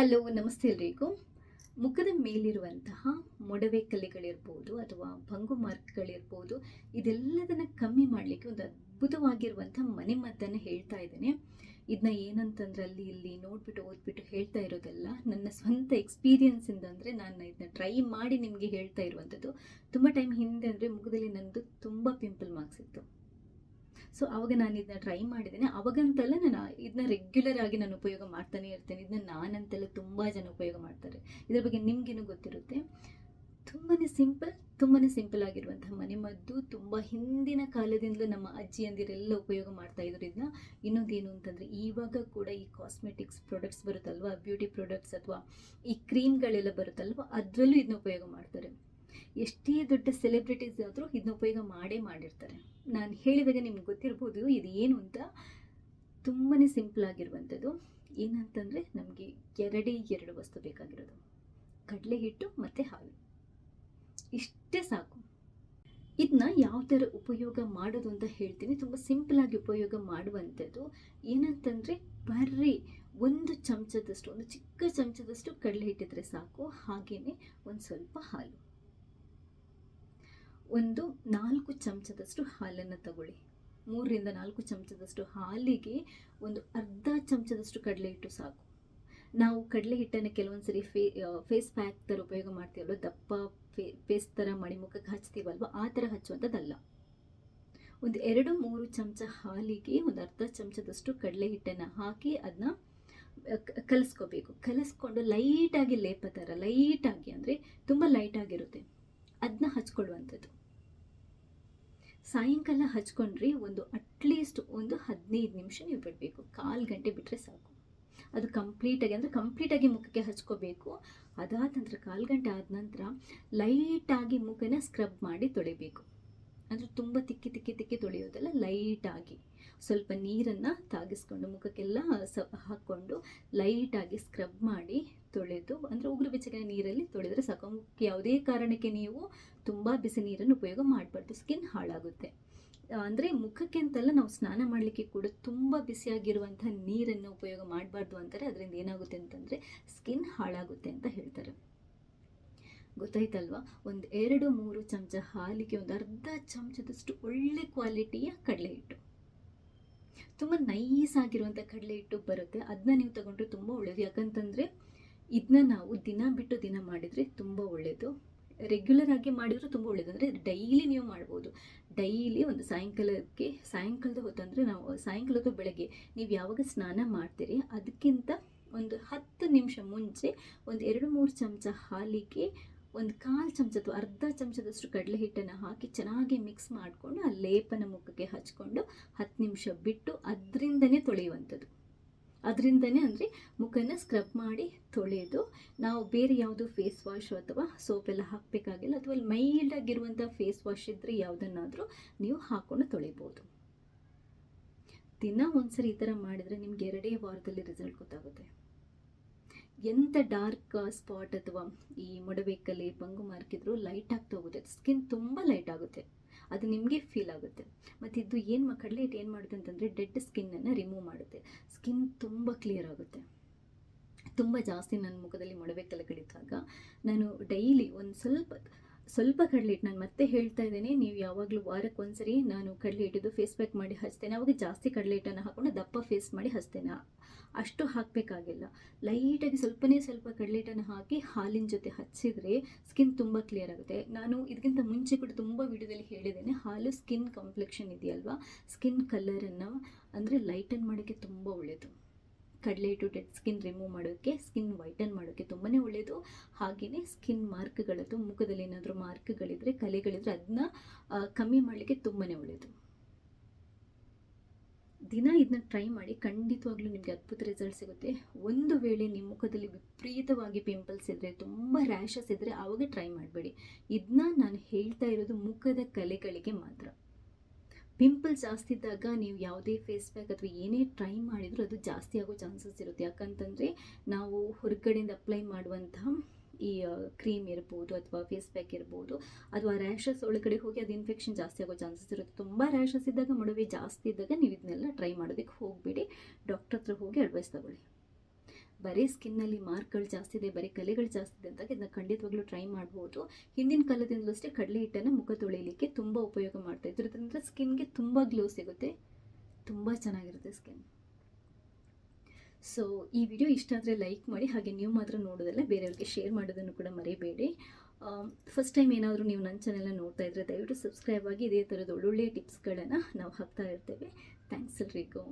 Hello, ನಮಸ್ತೆ ಎಲ್ರಿಗೂ. ಮುಖದ ಮೇಲಿರುವಂತಹ ಮೊಡವೆ ಕಲೆಗಳಿರ್ಬೋದು ಅಥವಾ ಭಂಗು ಮಾರ್ಕ್ಗಳಿರ್ಬೋದು, ಇದೆಲ್ಲದನ್ನು ಕಮ್ಮಿ ಮಾಡಲಿಕ್ಕೆ ಒಂದು ಅದ್ಭುತವಾಗಿರುವಂಥ ಮನೆಮದ್ದನ್ನು ಹೇಳ್ತಾ ಇದ್ದೇನೆ. ಇದನ್ನ ಏನಂತಂದ್ರೆ ಅಲ್ಲಿ ಇಲ್ಲಿ ನೋಡ್ಬಿಟ್ಟು, ಓದ್ಬಿಟ್ಟು ಹೇಳ್ತಾ ಇರೋದಲ್ಲ ನನ್ನ ಸ್ವಂತ ಎಕ್ಸ್ಪೀರಿಯನ್ಸಿಂದ ಅಂದರೆ ನಾನು ಇದನ್ನ ಟ್ರೈ ಮಾಡಿ ನಿಮಗೆ ಹೇಳ್ತಾ ಇರುವಂಥದ್ದು ತುಂಬ ಟೈಮ್ ಹಿಂದೆ ಅಂದರೆ ಮುಖದಲ್ಲಿ ನನ್ನದು ತುಂಬ ಪಿಂಪಲ್ ಮಾರ್ಕ್ಸ್ ಇತ್ತು. ಸೊ ಅವಾಗ ನಾನು ಇದನ್ನ ಟ್ರೈ ಮಾಡಿದ್ದೇನೆ. ಅವಾಗಂತಲ್ಲ ನಾನು ಇದನ್ನ ರೆಗ್ಯುಲರ್ ಆಗಿ ನಾನು ಉಪಯೋಗ ಮಾಡ್ತಾನೆ ಇರ್ತೇನೆ. ಇದನ್ನ ನಾನಂತೆಲ್ಲ ತುಂಬ ಜನ ಉಪಯೋಗ ಮಾಡ್ತಾರೆ. ಇದ್ರ ಬಗ್ಗೆ ನಿಮಗೇನು ಗೊತ್ತಿರುತ್ತೆ? ತುಂಬಾ ಸಿಂಪಲ್ ತುಂಬಾ ಸಿಂಪಲ್ ಆಗಿರುವಂತಹ ಮನೆಮದ್ದು ತುಂಬ ಹಿಂದಿನ ಕಾಲದಿಂದಲೂ ನಮ್ಮ ಅಜ್ಜಿಯಂದಿರೆಲ್ಲ ಉಪಯೋಗ ಮಾಡ್ತಾ ಇದ್ರು ಇದನ್ನ ಇನ್ನೊಂದೇನು ಅಂತಂದರೆ, ಇವಾಗ ಕೂಡ ಈ ಕಾಸ್ಮೆಟಿಕ್ಸ್ ಪ್ರಾಡಕ್ಟ್ಸ್ ಬರುತ್ತಲ್ವ? ಬ್ಯೂಟಿ ಪ್ರಾಡಕ್ಟ್ಸ್ ಅಥವಾ ಈ ಕ್ರೀಮ್ಗಳೆಲ್ಲ ಬರುತ್ತಲ್ವ? ಅದರಲ್ಲೂ ಇದನ್ನ ಉಪಯೋಗ ಮಾಡ್ತಾರೆ. ಎಷ್ಟೇ ದೊಡ್ಡ ಸೆಲೆಬ್ರಿಟೀಸ್ ಆದರೂ ಇದನ್ನ ಉಪಯೋಗ ಮಾಡೇ ಮಾಡಿರ್ತಾರೆ. ನಾನು ಹೇಳಿದಾಗ ನಿಮ್ಗೆ ಗೊತ್ತಿರ್ಬೋದು ಇದು ಏನು ಅಂತ. ತುಂಬಾ ಸಿಂಪಲ್ ಆಗಿರುವಂಥದ್ದು. ಏನಂತಂದರೆ ನಮಗೆ ಎರಡೇ ಎರಡು ವಸ್ತು ಬೇಕಾಗಿರೋದು. ಕಡಲೆ ಹಿಟ್ಟು ಮತ್ತು ಹಾಲು. ಇಷ್ಟೇ ಸಾಕು. ಇದನ್ನ ಯಾವ ಥರ ಉಪಯೋಗ ಮಾಡೋದು ಅಂತ ಹೇಳ್ತೀನಿ. ತುಂಬ ಸಿಂಪಲ್ ಆಗಿ ಉಪಯೋಗ ಮಾಡುವಂಥದ್ದು. ಏನಂತಂದರೆ ಬರ್ರಿ, ಒಂದು ಚಮಚದಷ್ಟು, ಒಂದು ಚಿಕ್ಕ ಚಮಚದಷ್ಟು ಕಡಲೆ ಹಿಟ್ಟಿದ್ರೆ ಸಾಕು. ಹಾಗೆಯೇ ಒಂದು ಸ್ವಲ್ಪ ಹಾಲು. ಒಂದು ನಾಲ್ಕು ಚಮಚದಷ್ಟು ಹಾಲನ್ನು ತಗೊಳ್ಳಿ. ಮೂರರಿಂದ ನಾಲ್ಕು ಚಮಚದಷ್ಟು ಹಾಲಿಗೆ ಒಂದು ಅರ್ಧ ಚಮಚದಷ್ಟು ಕಡಲೆ ಹಿಟ್ಟು ಸಾಕು. ನಾವು ಕಡಲೆ ಹಿಟ್ಟನ್ನು ಕೆಲವೊಂದು ಸರಿ ಫೇ ಫೇಸ್ ಪ್ಯಾಕ್ ಥರ ಉಪಯೋಗ ಮಾಡ್ತೀವಲ್ವ? ದಪ್ಪ ಫೇ ಫೇಸ್ ಥರ ಮಣಿಮುಖಕ್ಕೆ ಹಚ್ತೀವಲ್ವ? ಆ ಥರ ಹಚ್ಚುವಂಥದ್ದಲ್ಲ. ಒಂದು ಎರಡು ಮೂರು ಚಮಚ ಹಾಲಿಗೆ ಒಂದು ಅರ್ಧ ಚಮಚದಷ್ಟು ಕಡಲೆ ಹಿಟ್ಟನ್ನು ಹಾಕಿ ಅದನ್ನ ಕಲಿಸ್ಕೋಬೇಕು. ಕಲಿಸ್ಕೊಂಡು ಲೈಟಾಗಿ ಲೇಪ ಥರ ಲೈಟಾಗಿ ಅಂದರೆ ತುಂಬ ಲೈಟಾಗಿರುತ್ತೆ. ಅದನ್ನ ಹಚ್ಕೊಳ್ಳುವಂಥದ್ದು. ಸಾಯಂಕಾಲ ಹಚ್ಕೊಂಡ್ರೆ ಒಂದು ಅಟ್ಲೀಸ್ಟ್ ಒಂದು ಹದಿನೈದು ನಿಮಿಷ ನೀವು ಬಿಡಬೇಕು. ಕಾಲು ಗಂಟೆ ಬಿಟ್ಟರೆ ಸಾಕು. ಅದು ಕಂಪ್ಲೀಟಾಗಿ ಅಂದರೆ ಕಂಪ್ಲೀಟಾಗಿ ಮುಖಕ್ಕೆ ಹಚ್ಕೋಬೇಕು. ಅದಾದ ನಂತರ ಕಾಲು ಗಂಟೆ ಆದ ನಂತರ ಲೈಟಾಗಿ ಮುಖನ ಸ್ಕ್ರಬ್ ಮಾಡಿ ತೊಳಿಬೇಕು. ಅಂದರೆ ತುಂಬ ತಿಕ್ಕಿ ತಿಕ್ಕಿ ತಿಕ್ಕಿ ತೊಳೆಯೋದಲ್ಲ ಲೈಟಾಗಿ ಸ್ವಲ್ಪ ನೀರನ್ನು ತಾಗಿಸ್ಕೊಂಡು ಮುಖಕ್ಕೆಲ್ಲ ಸ ಹಾಕ್ಕೊಂಡು ಲೈಟಾಗಿ ಸ್ಕ್ರಬ್ ಮಾಡಿ ತೊಳೆದು, ಅಂದರೆ ಉಗುರು ಬೆಚ್ಚಗಿನ ನೀರಲ್ಲಿ ತೊಳೆದರೆ ಸಾಕು. ಯಾವುದೇ ಕಾರಣಕ್ಕೆ ನೀವು ತುಂಬ ಬಿಸಿ ನೀರನ್ನು ಉಪಯೋಗ ಮಾಡಬಾರ್ದು. ಸ್ಕಿನ್ ಹಾಳಾಗುತ್ತೆ. ಅಂದರೆ ಮುಖಕ್ಕೆ ಅಂತಲ್ಲ ನಾವು ಸ್ನಾನ ಮಾಡಲಿಕ್ಕೆ ಕೂಡ ತುಂಬ ಬಿಸಿಯಾಗಿರುವಂಥ ನೀರನ್ನು ಉಪಯೋಗ ಮಾಡಬಾರ್ದು ಅಂತಾರೆ. ಅದರಿಂದ ಏನಾಗುತ್ತೆ ಅಂತಂದರೆ ಸ್ಕಿನ್ ಹಾಳಾಗುತ್ತೆ ಅಂತ ಹೇಳ್ತಾರೆ. ಗೊತ್ತಾಯ್ತಲ್ವಾ? ಒಂದು ಎರಡು ಮೂರು ಚಮಚ ಹಾಲಿಗೆ ಒಂದು ಅರ್ಧ ಚಮಚದಷ್ಟು ಒಳ್ಳೆ ಕ್ವಾಲಿಟಿಯ ಕಡಲೆ ಹಿಟ್ಟು ತುಂಬ ನೈಸ್ ಆಗಿರುವಂಥ ಕಡಲೆ ಹಿಟ್ಟು ಬರುತ್ತೆ. ಅದನ್ನ ನೀವು ತಗೊಂಡ್ರೆ ತುಂಬ ಒಳ್ಳೆಯದು ಯಾಕಂತಂದರೆ ಇದನ್ನ ನಾವು ದಿನ ಬಿಟ್ಟು ದಿನ ಮಾಡಿದರೆ ತುಂಬ ಒಳ್ಳೆಯದು ರೆಗ್ಯುಲರ್ ಆಗಿ ಮಾಡಿದರೂ ತುಂಬ ಒಳ್ಳೆಯದು ಅಂದರೆ ಡೈಲಿ ನೀವು ಮಾಡ್ಬೋದು. ಡೈಲಿ ಒಂದು ಸಾಯಂಕಾಲಕ್ಕೆ, ಸಾಯಂಕಾಲದ ಹೊತ್ತಂದರೆ ನಾವು ಸಾಯಂಕಾಲದ ಬೆಳಗ್ಗೆ ನೀವು ಯಾವಾಗ ಸ್ನಾನ ಮಾಡ್ತೀರಿ, ಅದಕ್ಕಿಂತ ಒಂದು ಹತ್ತು ನಿಮಿಷ ಮುಂಚೆ ಒಂದು ಎರಡು ಮೂರು ಚಮಚ ಹಾಲಿಗೆ ಒಂದು ಕಾಲು ಚಮಚ ಅಥವಾ ಅರ್ಧ ಚಮಚದಷ್ಟು ಕಡಲೆ ಹಿಟ್ಟನ್ನು ಹಾಕಿ ಚೆನ್ನಾಗಿ ಮಿಕ್ಸ್ ಮಾಡಿಕೊಂಡು ಆ ಲೇಪನ ಮುಖಕ್ಕೆ ಹಚ್ಕೊಂಡು ಹತ್ತು ನಿಮಿಷ ಬಿಟ್ಟು ಅದರಿಂದನೇ ತೊಳೆಯುವಂಥದ್ದು. ಅದರಿಂದನೇ ಅಂದರೆ ಮುಖನ ಸ್ಕ್ರಬ್ ಮಾಡಿ ತೊಳೆದು ನಾವು ಬೇರೆ ಯಾವುದು ಫೇಸ್ ವಾಶ್ ಅಥವಾ ಸೋಪೆಲ್ಲ ಹಾಕಬೇಕಾಗಿಲ್ಲ ಅಥವಾ ಮೈಲ್ಡ್ ಆಗಿರುವಂಥ ಫೇಸ್ ವಾಶ್ ಇದ್ದರೆ ಯಾವುದನ್ನಾದರೂ ನೀವು ಹಾಕ್ಕೊಂಡು ತೊಳಿಬೋದು. ದಿನ ಒಂದ್ಸರಿ ಈ ಥರ ಮಾಡಿದರೆ ನಿಮ್ಗೆ ಎರಡೇ ವಾರದಲ್ಲಿ ರಿಸಲ್ಟ್ ಗೊತ್ತಾಗುತ್ತೆ. ಎಂಥ ಡಾರ್ಕ್ ಸ್ಪಾಟ್ ಅಥವಾ ಈ ಮೊಡವೇಕಲ್ಲಿ ಬಂಗು ಮಾರ್ಕಿದ್ರು ಲೈಟ್ ಆಗ್ತಾ ಹೋಗುತ್ತೆ ಸ್ಕಿನ್ ತುಂಬ ಲೈಟ್ ಆಗುತ್ತೆ. ಅದು ನಿಮಗೆ ಫೀಲ್ ಆಗುತ್ತೆ. ಮತ್ತು ಇದು ಏನು ಕಡಲೆ ಇಟ್ಟು ಏನು ಮಾಡುತ್ತೆ ಅಂತಂದರೆ ಡೆಡ್ ಸ್ಕಿನ್ನನ್ನು ರಿಮೂವ್ ಮಾಡುತ್ತೆ. ಸ್ಕಿನ್ ತುಂಬ ಕ್ಲಿಯರ್ ಆಗುತ್ತೆ. ತುಂಬ ಜಾಸ್ತಿ ನನ್ನ ಮುಖದಲ್ಲಿ ಮೊಡವೆ ಕೆಲಗಳಿದ್ದಾಗ ನಾನು ಡೈಲಿ ಒಂದು ಸ್ವಲ್ಪ ಸ್ವಲ್ಪ ಕಡಲೆ ಹಿಟ್ಟು ನಾನು ಮತ್ತೆ ಹೇಳ್ತಾ ಇದ್ದೇನೆ. ನೀವು ಯಾವಾಗಲೂ ವಾರಕ್ಕೆ ಒಂದ್ಸರಿ ನಾನು ಕಡಲೆ ಹಿಟ್ಟಿದ್ದು ಫೇಸ್ ಪ್ಯಾಕ್ ಮಾಡಿ ಹಚ್ತೇನೆ. ಅವಾಗ ಜಾಸ್ತಿ ಕಡಲೆ ಹಿಟ್ಟನ್ನು ಹಾಕೊಂಡು ದಪ್ಪ ಫೇಸ್ ಮಾಡಿ ಹಚ್ತೇನೆ. ಅಷ್ಟು ಹಾಕಬೇಕಾಗಿಲ್ಲ. ಲೈಟಾಗಿ ಸ್ವಲ್ಪನೇ ಸ್ವಲ್ಪ ಕಡಲೆ ಹಿಟ್ಟನ್ನು ಹಾಕಿ ಹಾಲಿನ ಜೊತೆ ಹಚ್ಚಿದರೆ ಸ್ಕಿನ್ ತುಂಬ ಕ್ಲಿಯರ್ ಆಗುತ್ತೆ. ನಾನು ಇದಕ್ಕಿಂತ ಮುಂಚೆ ಕೂಡ ತುಂಬ ವಿಡಿಯೋದಲ್ಲಿ ಹೇಳಿದ್ದೇನೆ. ಹಾಲು ಸ್ಕಿನ್ ಕಾಂಪ್ಲೆಕ್ಷನ್ ಇದೆಯಲ್ವಾ? ಸ್ಕಿನ್ ಕಲರನ್ನು ಅಂದರೆ ಲೈಟನ್ ಮಾಡೋಕ್ಕೆ ತುಂಬ ಒಳ್ಳೆಯದು ಕಡಲೆ ಹಿಟ್ಟು ಡೆಡ್ ಸ್ಕಿನ್ ರಿಮೂವ್ ಮಾಡೋಕ್ಕೆ ಸ್ಕಿನ್ ಒಳ್ಳೆಯದು ಹಾಗೆಯೇ ಸ್ಕಿನ್ ಮಾರ್ಕ್ಗಳದ್ದು ಮುಖದಲ್ಲಿ ಏನಾದರೂ ಮಾರ್ಕ್ಗಳಿದ್ರೆ ಕಲೆಗಳಿದ್ರೆ ಅದನ್ನ ಕಮ್ಮಿ ಮಾಡಲಿಕ್ಕೆ ತುಂಬಾ ಒಳ್ಳೆಯದು ದಿನ ಇದನ್ನ ಟ್ರೈ ಮಾಡಿ ಖಂಡಿತವಾಗ್ಲೂ ನಿಮಗೆ ಅದ್ಭುತ ರಿಸಲ್ಟ್ ಸಿಗುತ್ತೆ. ಒಂದು ವೇಳೆ ನಿಮ್ಮ ಮುಖದಲ್ಲಿ ವಿಪರೀತವಾಗಿ ಪಿಂಪಲ್ಸ್ ಇದ್ದರೆ ತುಂಬ ರ್ಯಾಷಸ್ ಇದ್ದರೆ ಆವಾಗ ಟ್ರೈ ಮಾಡಬೇಡಿ. ಇದನ್ನ ನಾನು ಹೇಳ್ತಾ ಇರೋದು ಮುಖದ ಕಲೆಗಳಿಗೆ ಮಾತ್ರ. ಪಿಂಪಲ್ಸ್ ಜಾಸ್ತಿ ಇದ್ದಾಗ ನೀವು ಯಾವುದೇ ಫೇಸ್ ಪ್ಯಾಕ್ ಅಥವಾ ಏನೇ ಟ್ರೈ ಮಾಡಿದರೂ ಅದು ಜಾಸ್ತಿ ಆಗೋ ಚಾನ್ಸಸ್ ಇರುತ್ತೆ. ಯಾಕಂತಂದರೆ ನಾವು ಹೊರಗಡೆಯಿಂದ ಅಪ್ಲೈ ಮಾಡುವಂತಹ ಈ ಕ್ರೀಮ್ ಇರ್ಬೋದು ಅಥವಾ ಫೇಸ್ ಪ್ಯಾಕ್ ಇರ್ಬೋದು, ಅಥವಾ ರ್ಯಾಷಸ್ ಒಳಗಡೆ ಹೋಗಿ ಅದು ಇನ್ಫೆಕ್ಷನ್ ಜಾಸ್ತಿ ಆಗೋ ಚಾನ್ಸಸ್ ಇರುತ್ತೆ. ತುಂಬ ರ್ಯಾಷಸ್ ಇದ್ದಾಗ, ಮೊಡವೆ ಜಾಸ್ತಿ ಇದ್ದಾಗ ನೀವು ಇದನ್ನೆಲ್ಲ ಟ್ರೈ ಮಾಡೋದಕ್ಕೆ ಹೋಗಬೇಡಿ. ಡಾಕ್ಟರ್ ಹತ್ರ ಹೋಗಿ ಅಡ್ವೈಸ್ ತಗೊಳ್ಳಿ. ಬರೀ ಸ್ಕಿನ್ನಲ್ಲಿ ಮಾರ್ಕ್ಗಳು ಜಾಸ್ತಿ ಇದೆ, ಬರೀ ಕಲೆಗಳು ಜಾಸ್ತಿ ಇದೆ ಅಂದಾಗ ಇದನ್ನ ಖಂಡಿತವಾಗ್ಲೂ ಟ್ರೈ ಮಾಡ್ಬೋದು. ಹಿಂದಿನ ಕಾಲದಿಂದಲೂ ಅಷ್ಟೇ ಕಡಲೆ ಹಿಟ್ಟನ್ನು ಮುಖ ತೊಳೆಯಲಿಕ್ಕೆ ತುಂಬ ಉಪಯೋಗ ಮಾಡ್ತಾ ಇದ್ರು. ಇದರಿಂದ ಸ್ಕಿನ್ಗೆ ತುಂಬ ಗ್ಲೋ ಸಿಗುತ್ತೆ. ತುಂಬ ಚೆನ್ನಾಗಿರುತ್ತೆ ಸ್ಕಿನ್ ಸೊ ಈ ವಿಡಿಯೋ ಇಷ್ಟ ಆದರೆ ಲೈಕ್ ಮಾಡಿ, ಹಾಗೆ ನೀವು ಮಾತ್ರ ನೋಡೋದಲ್ಲ, ಬೇರೆಯವ್ರಿಗೆ ಶೇರ್ ಮಾಡೋದನ್ನು ಕೂಡ ಮರಿಬೇಡಿ. ಫಸ್ಟ್ ಟೈಮ್ ಏನಾದರೂ ನೀವು ನನ್ನ ಚಾನೆಲ್ನ ನೋಡ್ತಾ ಇದ್ದರೆ ದಯವಿಟ್ಟು ಸಬ್ಸ್ಕ್ರೈಬ್ ಆಗಿ, ಇದೇ ಥರದ ಒಳ್ಳೊಳ್ಳೆಯ ಟಿಪ್ಸ್ಗಳನ್ನು ನಾವು ಹಾಕ್ತಾ ಇರ್ತೇವೆ. ಥ್ಯಾಂಕ್ಸ್ ಎಲ್ರಿಗೂ.